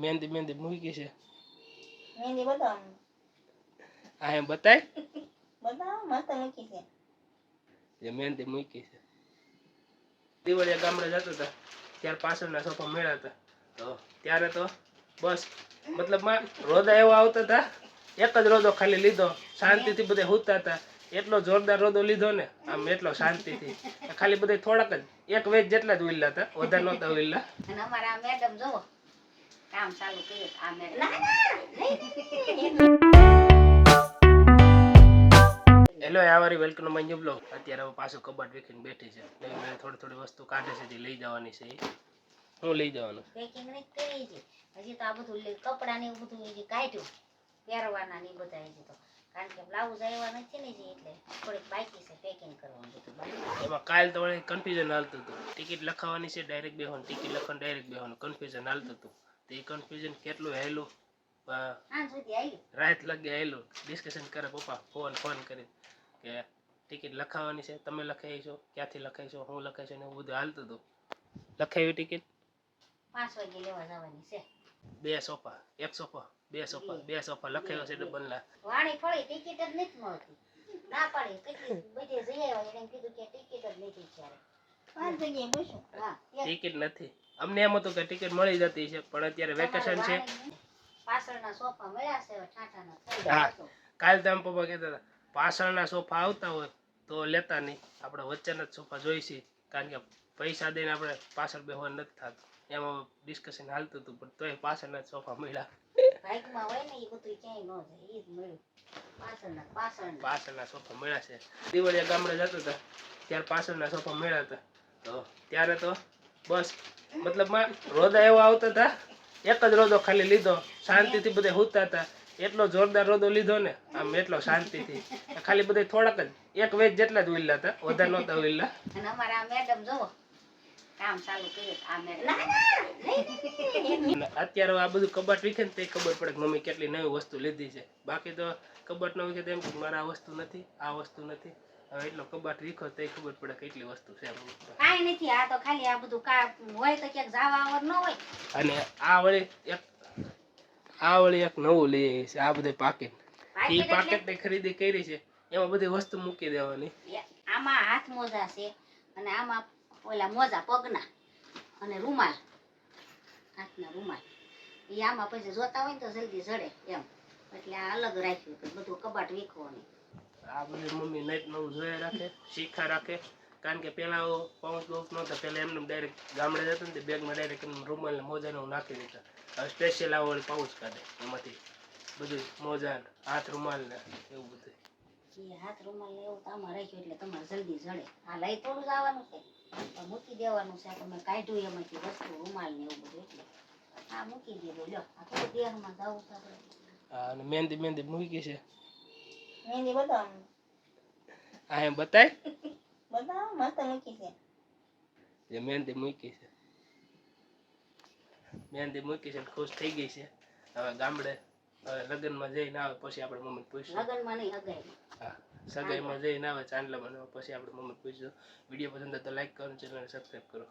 મહેંદી મહેંદી મૂકી છે. મહેંદી બતાવો આ એમ બતાય? બતાવ મસ્ત મૂકી છે. જે મહેંદી મૂકી છે. દિવાળીયા ગામડે જતો હતા ત્યારે પાછળના સોફા મળ્યા હતા. તો ત્યારે તો બસ મતલબમાં રોદા એવા આવતા હતા એક જ રોદો ખાલી લીધો શાંતિથી બધે હુતા હતા. એટલો જોરદાર રોદો લીધો ને આમ એટલો શાંતિથી. ખાલી બધે થોડાક જ એક વેજ જેટલા જ ઉલ્લા હતા વધારે નહોતા ઉલ્લા અને અમારા મેડમ જોવો કામ ચાલુ કર્યું આ madam hello આવારી welcome to my new blog અત્યારે હવે પાછું કબાટ વેખીને બેઠી છે. નવી મેં થોડી થોડી વસ્તુ કાઢે છે જે લઈ જવાની છે હું લઈ જવાનું? પેકિંગ નહીં કરી છે. હજી તો આ બધું લઈ કપડાં ને એવું બધું હજી કાઢ્યું. પહેરવાના ને બધા હજી તો. કારણ કે બ્લાઉઝ આવ્યા નથી ને હજી એટલે થોડીક બાકી છે પેકિંગ કરવાનું બધું એમાં કાલ તો વળી કન્ફ્યુઝન હાલતું હતું. ટિકિટ લખાવવાની છે ડાયરેક્ટ બેહોન ટિકિટ લખવાનું ડાયરેક્ટ બેહોન કન્ફ્યુઝન હાલતું હતું. તો એ કન્ફ્યુઝન કેટલું હેલું? રાહત આવેલું રાત લગે હેલું. ડિસ્કશન કરે પપ્પા ફોન ફોન કરી કે ટિકિટ લખાવવાની છે તમે લખાઈ છો ક્યાંથી લખાઈ છો હું લખાઈ છું ને એવું બધું હાલતું હતું. લખાવી ટિકિટ પાંચ વાગે લેવા જવાની છે. બે સોફા એક સોફા બે સોફા બે. સોફા લખાયો છે ડબલના. વાણી ફળી ટિકિટ જ નથી મળતી. ના પાડી કેટલી બધે જઈ આવ્યા એટલે એમ કીધું કે ટિકિટ જ નથી ત્યારે પાંચ જગ્યાએ પૂછું હા એક ટિકિટ નથી. અમને એમ હતું કે ટિકિટ મળી જતી છે પણ અત્યારે વેકેશન છે. હા. કાલ તો આમ પપ્પા કહેતા હતા પાછળના સોફા આવતા હોય તો લેતા નહીં. આપણે વચ્ચેના જ સોફા જોઈશી કારણ કે પૈસા દઈને આપણે પાછળ બેહવા નથી થતું. એમાં ડિસ્કશન હાલતું હતું પણ તોય પાછળના સોફા મળ્યા. પાછળના સોફા મળ્યા છે. દિવાળીયા ગામડે જતા હતા ત્યારે પાછળના સોફા મળ્યા હતા. ત્યારે તો બસ. મતલબમાં રોદા એવા આવતા હતા એક જ રોદો ખાલી લીધો શાંતિથી બધે હુતા હતા એટલો જોરદાર રોદો લીધો ને આમ એટલો શાંતિથી. ખાલી બધે થોડાક જ એક વેજ જેટલા જ ઉલ્લા હતા વધારે નહોતા ઉલ્લા અને અમારા મેડમ જોવો કામ ચાલુ કર્યું આ મેડમ. અત્યારે આ બધું કબાટ વિખે ને તે ખબર પડે કે મમ્મી કેટલી નવી વસ્તુ લીધી છે. બાકી તો કબાટ ન વીખે તો એમ કે મારા આ વસ્તુ નથી આ વસ્તુ નથી. હવે એટલો કબાટ વિખો તો ખબર પડે કેટલી વસ્તુ છે કાઈ નથી આ તો ખાલી આ બધું કા હોય તો ક્યાંક જાવા આવર ન હોય. અને આ વળી એક આ વળી એક નવું લઈ આવી છે આ બધે પાકેટ. એ પાકેટની ખરીદી કરી છે એમાં બધી વસ્તુ મૂકી દેવાની. આમાં હાથ મોજા છે અને આમાં ઓલા મોજા પગના અને રૂમાલ. હાથના રૂમાલ. એ આમાં પછી જોતા હોય ને તો જલ્દી જડે એમ. એટલે આ અલગ રાખ્યું બધું કબાટ વીખવાનું. આ બધી મમ્મી નાઈટ નવું જોયા રાખે શીખા રાખે. કારણ કે પેલા પાઉચ બાઉચ નહોતા પેલા એમને ડાયરેક્ટ ગામડે જતા ને તે બેગમાં ડાયરેક્ટ રૂમાલ ને મોજા ને એવું નાખી દીધા. હવે સ્પેશિયલ આવો પાઉચ કાઢે એમાંથી. બધું મોજા હાથ રૂમાલ ને એવું બધું. એ હાથ રૂમાલ ને એવું કામ રાખ્યું એટલે તમારે જલ્દી જડે. આ લઈ થોડું જ આવવાનું છે. મૂકી દેવાનું છે તમે કાઢ્યું એમાંથી વસ્તુ રૂમાલ ને એવું બધું એટલે. આ મૂકી દીધું. લ્યો આ થોડું દેહમાં જવું આપણે હા અને મહેંદી મહેંદી મૂકી છે. મહેંદી બતાવો આ એમ બતાય? બતાવ મસ્ત મૂકી છે. જે મહેંદી મૂકી છે. મહેંદી મૂકી છે ને ખુશ થઈ ગઈ છે. હવે ગામડે હવે લગ્નમાં જઈને આવે પછી આપણે મમ્મી પૂછશું. લગનમાં નહીં હગાઈ હા સગાઈમાં જઈને આવે ચાંદલા બનાવે પછી આપણે મમ્મી પૂછશું. વીડિયો પસંદ તો લાઈક કરો ચેનલને સબસ્ક્રાઈબ કરો.